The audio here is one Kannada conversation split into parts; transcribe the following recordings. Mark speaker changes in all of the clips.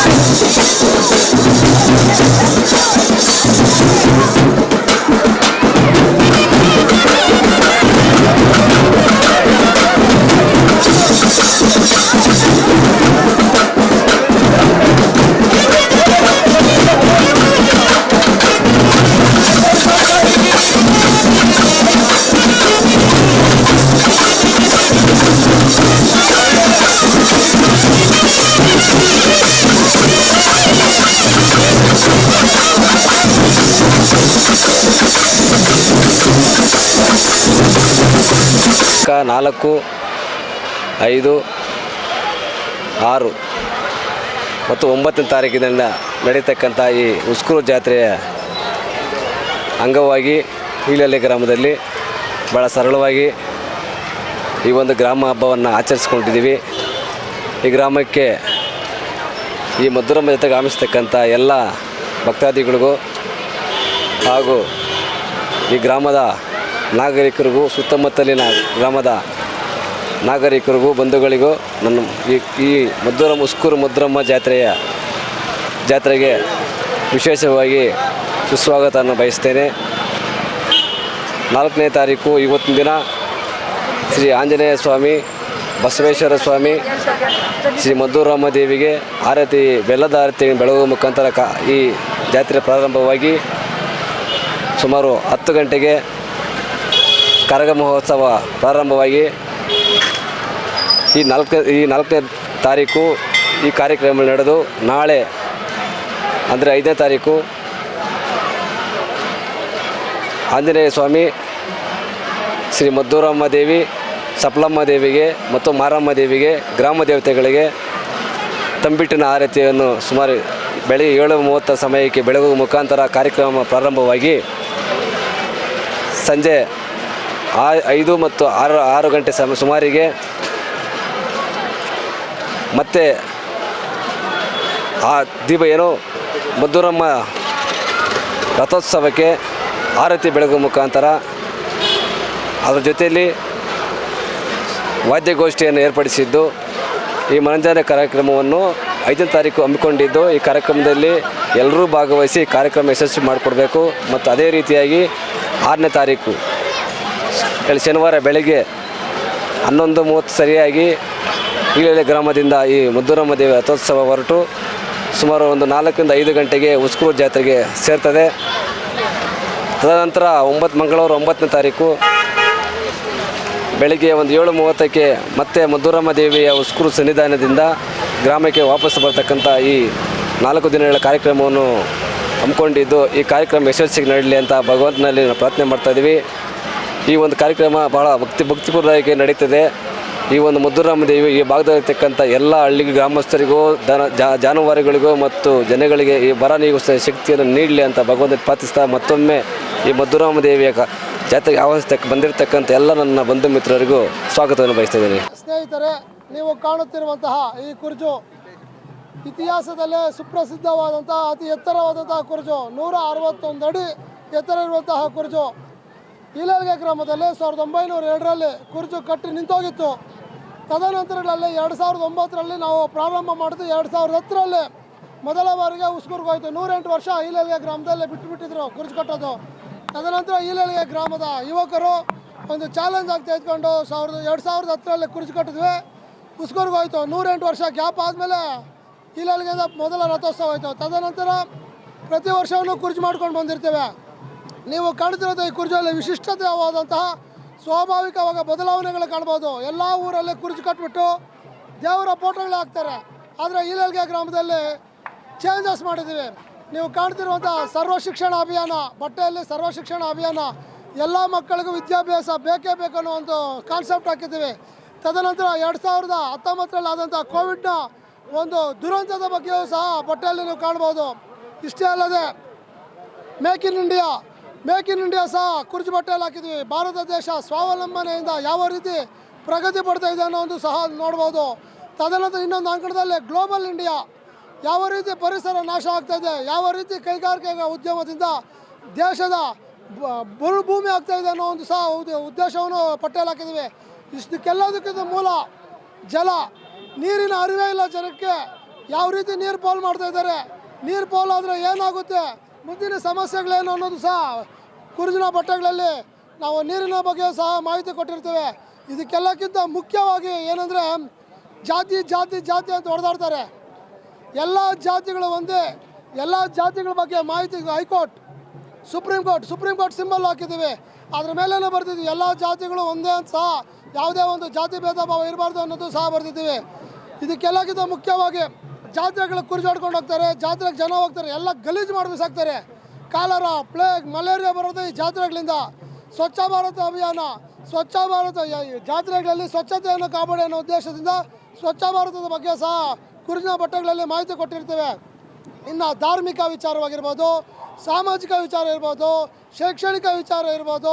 Speaker 1: Thank you. ನಾಲ್ಕು, ಐದು, ಆರು ಮತ್ತು ಒಂಬತ್ತನೇ ತಾರೀಕಿನಿಂದ ನಡೀತಕ್ಕಂಥ ಈ ಉಸ್ಕೂರು ಜಾತ್ರೆಯ ಅಂಗವಾಗಿ ಹೀಲಲ್ಲಿ ಗ್ರಾಮದಲ್ಲಿ ಭಾಳ ಸರಳವಾಗಿ ಈ ಒಂದು ಗ್ರಾಮ ಹಬ್ಬವನ್ನು ಆಚರಿಸ್ಕೊಂಡಿದ್ದೀವಿ. ಈ ಗ್ರಾಮಕ್ಕೆ ಈ ಮಧುರಮ್ಮ ಜೊತೆಗೆ ಆಮಿಸ್ತಕ್ಕಂಥ ಎಲ್ಲ ಭಕ್ತಾದಿಗಳಿಗೂ ಹಾಗೂ ಈ ಗ್ರಾಮದ ನಾಗರಿಕರಿಗೂ ಸುತ್ತಮುತ್ತಲಿನ ಗ್ರಾಮದ ನಾಗರಿಕರಿಗೂ, ಬಂಧುಗಳಿಗೂ ನನ್ನ ಈ ಮಧುರ ಮುಸ್ಕೂರು ಮಧುರಮ್ಮ ಜಾತ್ರೆಯ ಜಾತ್ರೆಗೆ ವಿಶೇಷವಾಗಿ ಸುಸ್ವಾಗತವನ್ನು ಬಯಸ್ತೇನೆ. ನಾಲ್ಕನೇ ತಾರೀಕು ಇವತ್ತಿನ ದಿನ ಶ್ರೀ ಆಂಜನೇಯ ಸ್ವಾಮಿ, ಬಸವೇಶ್ವರ ಸ್ವಾಮಿ, ಶ್ರೀ ಮಧುರಾಮ ದೇವಿಗೆ ಆರತಿ, ಬೆಲ್ಲದ ಆರತಿ ಬೆಳಗುವ ಮುಖಾಂತರ ಕ, ಈ ಜಾತ್ರೆ ಪ್ರಾರಂಭವಾಗಿ ಸುಮಾರು ಹತ್ತು ಗಂಟೆಗೆ ಕರಗ ಮಹೋತ್ಸವ ಪ್ರಾರಂಭವಾಗಿ ಈ ನಾಲ್ಕು, ಈ ನಾಲ್ಕನೇ ತಾರೀಕು ಈ ಕಾರ್ಯಕ್ರಮ ನಡೆದು ನಾಳೆ, ಅಂದರೆ ಐದನೇ ತಾರೀಕು, ಆಂಜನೇಯ ಸ್ವಾಮಿ, ಶ್ರೀ ಮದ್ದೂರಮ್ಮ ದೇವಿ, ಸಪ್ಲಮ್ಮ ದೇವಿಗೆ ಮತ್ತು ಮಾರಮ್ಮ ದೇವಿಗೆ, ಗ್ರಾಮ ದೇವತೆಗಳಿಗೆ ತಂಬಿಟ್ಟಿನ ಆರತಿಯನ್ನು ಸುಮಾರು ಬೆಳಗ್ಗೆ ಏಳು ಮೂವತ್ತ ಸಮಯಕ್ಕೆ ಬೆಳಗು ಮುಖಾಂತರ ಕಾರ್ಯಕ್ರಮ ಪ್ರಾರಂಭವಾಗಿ ಸಂಜೆ ಆ ಐದು ಮತ್ತು ಆರು ಆರು ಗಂಟೆ ಸಮ ಸುಮಾರಿಗೆ ಮತ್ತೆ ಆ ದೀಪ ಏನು ಮದ್ದೂರಮ್ಮ ರಥೋತ್ಸವಕ್ಕೆ ಆರತಿ ಬೆಳಗುವ ಮುಖಾಂತರ ಅದರ ಜೊತೆಯಲ್ಲಿ ವಾದ್ಯಗೋಷ್ಠಿಯನ್ನು ಏರ್ಪಡಿಸಿದ್ದು ಈ ಮನರಂಜನೆ ಕಾರ್ಯಕ್ರಮವನ್ನು ಐದನೇ ತಾರೀಕು ಹಮ್ಮಿಕೊಂಡಿದ್ದು. ಈ ಕಾರ್ಯಕ್ರಮದಲ್ಲಿ ಎಲ್ಲರೂ ಭಾಗವಹಿಸಿ ಕಾರ್ಯಕ್ರಮ ಯಶಸ್ವಿ ಮಾಡಿಕೊಡ್ಬೇಕು ಮತ್ತು ಅದೇ ರೀತಿಯಾಗಿ ಆರನೇ ತಾರೀಕು ಹೇಳಿ ಶನಿವಾರ ಬೆಳಗ್ಗೆ ಹನ್ನೊಂದು ಮೂವತ್ತು ಸರಿಯಾಗಿ ಈಗಲೇ ಗ್ರಾಮದಿಂದ ಈ ಮುದ್ದೂರಮ್ಮ ದೇವಿ ರಥೋತ್ಸವ ಹೊರಟು ಸುಮಾರು ಒಂದು ನಾಲ್ಕರಿಂದ ಐದು ಗಂಟೆಗೆ ಉಸ್ಕೂರು ಜಾತ್ರೆಗೆ ಸೇರ್ತದೆ. ತದನಂತರ ಒಂಬತ್ತು ಮಂಗಳವಾರ ಒಂಬತ್ತನೇ ತಾರೀಕು ಬೆಳಗ್ಗೆ ಒಂದು ಏಳು ಮೂವತ್ತಕ್ಕೆ ಮತ್ತೆ ಮದ್ದೂರಮ್ಮ ದೇವಿಯ ಉಸ್ಕೂರು ಸನ್ನಿಧಾನದಿಂದ ಗ್ರಾಮಕ್ಕೆ ವಾಪಸ್ ಬರ್ತಕ್ಕಂಥ ಈ ನಾಲ್ಕು ದಿನಗಳ ಕಾರ್ಯಕ್ರಮವನ್ನು ಹಮ್ಮಿಕೊಂಡಿದ್ದು ಈ ಕಾರ್ಯಕ್ರಮ ಯಶಸ್ಸಿಗೆ ನಡೀಲಿ ಅಂತ ಭಗವಂತನಲ್ಲಿ ಪ್ರಾರ್ಥನೆ ಮಾಡ್ತಾ ಇದ್ದೀವಿ. ಈ ಒಂದು ಕಾರ್ಯಕ್ರಮ ಬಹಳ ಭಕ್ತಿ ಭಕ್ತಿಪೂರ್ವಕವಾಗಿ ನಡೀತದೆ. ಈ ಒಂದು ಮಧುರಾಮ ದೇವಿ ಈ ಭಾಗದಲ್ಲಿರ್ತಕ್ಕಂಥ ಎಲ್ಲ ಹಳ್ಳಿ ಗ್ರಾಮಸ್ಥರಿಗೂ, ದನ ಜಾನುವಾರುಗಳಿಗೂ ಮತ್ತು ಜನಗಳಿಗೆ ಈ ಬರ ನೀಗಿಸುವ ಶಕ್ತಿಯನ್ನು ನೀಡಲಿ ಅಂತ ಭಗವಂತ ಪ್ರಾರ್ಥಿಸ್ತಾ ಮತ್ತೊಮ್ಮೆ ಈ ಮಧುರಾಮ ದೇವಿಯ ಜಾತ್ರೆಗೆ ಆಹ್ವಾನಿಸ್ತಕ್ಕ, ಬಂದಿರತಕ್ಕಂಥ ಎಲ್ಲ ನನ್ನ ಬಂಧು ಮಿತ್ರರಿಗೂ ಸ್ವಾಗತವನ್ನು ಬಯಸ್ತಾ
Speaker 2: ಸ್ನೇಹಿತರೆ, ನೀವು ಕಾಣುತ್ತಿರುವಂತಹ ಈ ಕುರ್ಜು ಇತಿಹಾಸದಲ್ಲೇ ಸುಪ್ರಸಿದ್ಧವಾದಂತಹ, ಅತಿ ಎತ್ತರವಾದಂತಹ ಕುರ್ಜು. ನೂರ ಅರವತ್ತೊಂದು ಅಡಿ ಎತ್ತರ ಇರುವಂತಹ ಕುರ್ಜು. ಈಲಲ್ಗೆ ಗ್ರಾಮದಲ್ಲಿ ಸಾವಿರದ ಒಂಬೈನೂರ ಎರಡರಲ್ಲಿ ಕುರ್ಜು ಕಟ್ಟಿ ನಿಂತೋಗಿತ್ತು. ತದನಂತರಗಳಲ್ಲಿ ಎರಡು ಸಾವಿರದ ಒಂಬತ್ತರಲ್ಲಿ ನಾವು ಪ್ರಾರಂಭ ಮಾಡಿದ್ದು ಎರಡು ಸಾವಿರದ ಹತ್ತರಲ್ಲಿ. ಮೊದಲ ಬಾರಿಗೆ ಹೋಯ್ತು. ನೂರೆಂಟು ವರ್ಷ ಈಲಲ್ಗೆ ಗ್ರಾಮದಲ್ಲಿ ಬಿಟ್ಟುಬಿಟ್ಟಿದ್ರು ಕುರ್ಜು ಕಟ್ಟೋದು. ತದನಂತರ ಈಲಲ್ಗೆ ಗ್ರಾಮದ ಯುವಕರು ಒಂದು ಚಾಲೆಂಜ್ ಆಗಿ ತೆಗೆದುಕೊಂಡು ಸಾವಿರದ, ಎರಡು ಸಾವಿರದ ಹತ್ತರಲ್ಲಿ ಕುರ್ಜು ಕಟ್ಟಿದ್ವಿ. ಹೋಯ್ತು. ನೂರೆಂಟು ವರ್ಷ ಗ್ಯಾಪ್ ಆದಮೇಲೆ ಈಲಲ್ಗೆ ಮೊದಲ ರಥೋತ್ಸವ ಆಯಿತು ತದನಂತರ ಪ್ರತಿ ವರ್ಷವೂ ಕುರ್ಜು ಮಾಡ್ಕೊಂಡು ಬಂದಿರ್ತೇವೆ. ನೀವು ಕಾಣ್ತಿರೋದು ಈ ಕುರ್ಜಿಯಲ್ಲಿ ವಿಶಿಷ್ಟವಾದಂತಹ ಸ್ವಾಭಾವಿಕವಾಗ ಬದಲಾವಣೆಗಳು ಕಾಣ್ಬೋದು ಎಲ್ಲ ಊರಲ್ಲಿ ಕುರ್ಜಿ ಕಟ್ಬಿಟ್ಟು ದೇವರ ಫೋಟೋಗಳು ಹಾಕ್ತಾರೆ. ಆದರೆ ಈಲಲ್ಗೆ ಗ್ರಾಮದಲ್ಲಿ ಚೇಂಜಸ್ ಮಾಡಿದ್ದೀವಿ. ನೀವು ಕಾಣ್ತಿರುವಂಥ ಸರ್ವ ಶಿಕ್ಷಣ ಅಭಿಯಾನ, ಬಟ್ಟೆಯಲ್ಲಿ ಸರ್ವ ಶಿಕ್ಷಣ ಅಭಿಯಾನ, ಎಲ್ಲ ಮಕ್ಕಳಿಗೂ ವಿದ್ಯಾಭ್ಯಾಸ ಬೇಕೇ ಬೇಕು ಅನ್ನೋ ಒಂದು ಕಾನ್ಸೆಪ್ಟ್ ಹಾಕಿದ್ದೀವಿ. ತದನಂತರ ಎರಡು ಸಾವಿರದ ಹತ್ತೊಂಬತ್ತರಲ್ಲಿ ಆದಂಥ ಕೋವಿಡ್ನ ಒಂದು ದುರಂತದ ಬಗ್ಗೆಯೂ ಸಹ ಬಟ್ಟೆಯಲ್ಲಿ ನೀವು ಕಾಣ್ಬೋದು ಇಷ್ಟೇ ಅಲ್ಲದೆ make in India make in India ಸಹ ಕುರ್ಜು ಬಟ್ಟೆಯಲ್ಲಿ ಹಾಕಿದ್ವಿ. ಭಾರತ ದೇಶ ಸ್ವಾವಲಂಬನೆಯಿಂದ ಯಾವ ರೀತಿ ಪ್ರಗತಿ ಪಡ್ತಾ ಇದೆ ಅನ್ನೋ ಒಂದು ಸಹ ನೋಡ್ಬೋದು. ತದನಂತರ ಇನ್ನೊಂದು ಅಂಕಣದಲ್ಲಿ ಗ್ಲೋಬಲ್ ಇಂಡಿಯಾ ಯಾವ ರೀತಿ ಪರಿಸರ ನಾಶ ಆಗ್ತಾ ಇದೆ, ಯಾವ ರೀತಿ ಕೈಗಾರಿಕೆಗಳ ಉದ್ಯಮದಿಂದ ದೇಶದ ಭೂಮಿ ಆಗ್ತಾ ಇದೆ ಅನ್ನೋ ಒಂದು ಸಹ ಉದ್ದ- ಉದ್ದೇಶವನ್ನು ಪಟ್ಟೆಯಲ್ಲಿ ಹಾಕಿದ್ವಿ. ಇಷ್ಟಕ್ಕೆಲ್ಲದಕ್ಕಿಂತ ಮೂಲ ಜಲ, ನೀರಿನ ಅರಿವೇ ಇಲ್ಲ ಜನಕ್ಕೆ. ಯಾವ ರೀತಿ ನೀರು ಪೋಲ್ ಮಾಡ್ತಾ ಇದ್ದಾರೆ. ನೀರು ಪೋಲ್ ಆದರೆ ಏನಾಗುತ್ತೆ? ಮುಂದಿನ ಸಮಸ್ಯೆಗಳೇನು ಅನ್ನೋದು ಸಹ ಕುರುಜಿನ ಬಟ್ಟೆಗಳಲ್ಲಿ ನಾವು ನೀರಿನ ಬಗ್ಗೆ ಸಹ ಮಾಹಿತಿ ಕೊಟ್ಟಿರ್ತೇವೆ. ಇದಕ್ಕೆಲ್ಲಕ್ಕಿಂತ ಮುಖ್ಯವಾಗಿ ಏನಂದರೆ ಜಾತಿ ಜಾತಿ ಜಾತಿ ಅಂತ ಹೊಡೆದಾಡ್ತಾರೆ. ಎಲ್ಲ ಜಾತಿಗಳು ಒಂದೇ, ಎಲ್ಲ ಜಾತಿಗಳ ಬಗ್ಗೆ ಮಾಹಿತಿ high court, supreme court supreme court symbol ಹಾಕಿದ್ದೀವಿ. ಅದ್ರ ಮೇಲೇನೆ ಬರ್ತಿದ್ವಿ ಎಲ್ಲ ಜಾತಿಗಳು ಒಂದೇ ಅಂತ ಸಹ ಯಾವುದೇ ಒಂದು ಜಾತಿ ಭೇದ ಭಾವ ಇರಬಾರ್ದು ಅನ್ನೋದು ಸಹ ಬರ್ತಿದ್ದೀವಿ ಇದಕ್ಕೆಲ್ಲಕ್ಕಿಂತ ಮುಖ್ಯವಾಗಿ ಜಾತ್ರೆಗಳು ಕುರ್ಜಾಡ್ಕೊಂಡು ಹೋಗ್ತಾರೆ, ಜಾತ್ರೆಗೆ ಜನ ಹೋಗ್ತಾರೆ, ಎಲ್ಲ ಗಲೀಜು ಮಾಡಿ ಬಿಸಾಕ್ತಾರೆ ಕಾಲರ ಪ್ಲೇಗ್ ಮಲೇರಿಯಾ ಬರೋದು ಈ ಜಾತ್ರೆಗಳಿಂದ. ಸ್ವಚ್ಛ ಭಾರತ ಅಭಿಯಾನ, ಸ್ವಚ್ಛ ಭಾರತ ಜಾತ್ರೆಗಳಲ್ಲಿ ಸ್ವಚ್ಛತೆಯನ್ನು ಕಾಪಾಡಿ ಅನ್ನೋ ಉದ್ದೇಶದಿಂದ ಸ್ವಚ್ಛ ಭಾರತದ ಬಗ್ಗೆ ಸಹ ಕುರಿನ ಬಟ್ಟೆಗಳಲ್ಲಿ ಮಾಹಿತಿ ಕೊಟ್ಟಿರ್ತೇವೆ. ಇನ್ನು ಧಾರ್ಮಿಕ ವಿಚಾರವಾಗಿರ್ಬೋದು, ಸಾಮಾಜಿಕ ವಿಚಾರ ಇರ್ಬೋದು, ಶೈಕ್ಷಣಿಕ ವಿಚಾರ ಇರ್ಬೋದು,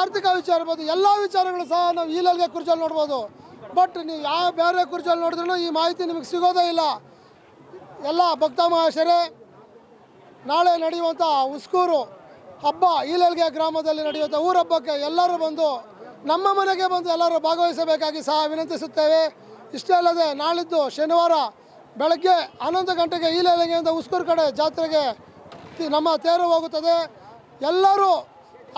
Speaker 2: ಆರ್ಥಿಕ ವಿಚಾರ ಇರ್ಬೋದು, ಎಲ್ಲ ವಿಚಾರಗಳು ಸಹ ನಾವು ಈ ಲಲ್ಗೆ ಕುರ್ಚಲ್ಲಿ ನೋಡ್ಬೋದು. ಬಟ್ ನೀವು ಯಾವ ಬೇರೆ ಕುರ್ಚಲ್ಲಿ ನೋಡಿದ್ರೂ ಈ ಮಾಹಿತಿ ನಿಮಗೆ ಸಿಗೋದೇ ಇಲ್ಲ. ಎಲ್ಲ ಭಕ್ತ ಮಹಾಶರೇ, ನಾಳೆ ನಡೆಯುವಂಥ ಉಸ್ಕೂರು ಹಬ್ಬ ಈಲಲ್ಗೆ ಗ್ರಾಮದಲ್ಲಿ ನಡೆಯುವಂಥ ಊರಹಬ್ಬಕ್ಕೆ ಎಲ್ಲರೂ ಬಂದು ನಮ್ಮ ಮನೆಗೆ ಬಂದು ಎಲ್ಲರೂ ಭಾಗವಹಿಸಬೇಕಾಗಿ ಸಹ ವಿನಂತಿಸುತ್ತೇವೆ. ಇಷ್ಟೇ ಅಲ್ಲದೆ ನಾಳಿದ್ದು ಶನಿವಾರ ಬೆಳಗ್ಗೆ ಹನ್ನೊಂದು ಗಂಟೆಗೆ ಈಲೆಲೆಗೆಯಿಂದ ಉಸ್ಕೂರು ಕಡೆ ಜಾತ್ರೆಗೆ ನಮ್ಮ ತೇರು ಹೋಗುತ್ತದೆ. ಎಲ್ಲರೂ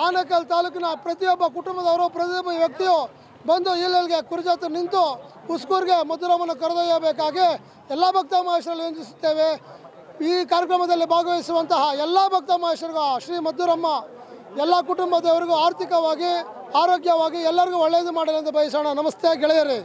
Speaker 2: ಆನೇಕಲ್ ತಾಲೂಕಿನ ಪ್ರತಿಯೊಬ್ಬ ಕುಟುಂಬದವರು, ಪ್ರತಿಯೊಬ್ಬ ವ್ಯಕ್ತಿಯು ಬಂದು ಇಲ್ಲಿಗೆ ಕುರಿಜಾತ್ರ ನಿಂತು ಹುಸ್ಕೂರಿಗೆ ಮಧುರಮ್ಮನ ಕರೆದೊಯ್ಯಬೇಕಾಗಿ ಎಲ್ಲ ಭಕ್ತ ಮಹೇಶ್ವರಲ್ಲಿ ವಿನಂತಿಸುತ್ತೇವೆ ಈ ಕಾರ್ಯಕ್ರಮದಲ್ಲಿ ಭಾಗವಹಿಸುವಂತಹ ಎಲ್ಲ ಭಕ್ತ ಮಹೇಶ್ವರಿಗೂ ಶ್ರೀ ಮಧುರಮ್ಮ ಎಲ್ಲ ಕುಟುಂಬದವರಿಗೂ ಆರ್ಥಿಕವಾಗಿ, ಆರೋಗ್ಯವಾಗಿ ಎಲ್ಲರಿಗೂ ಒಳ್ಳೆಯದು ಮಾಡಲಿ ಎಂದು ಬಯಸೋಣ. ನಮಸ್ತೆ ಗೆಳೆಯರೇ.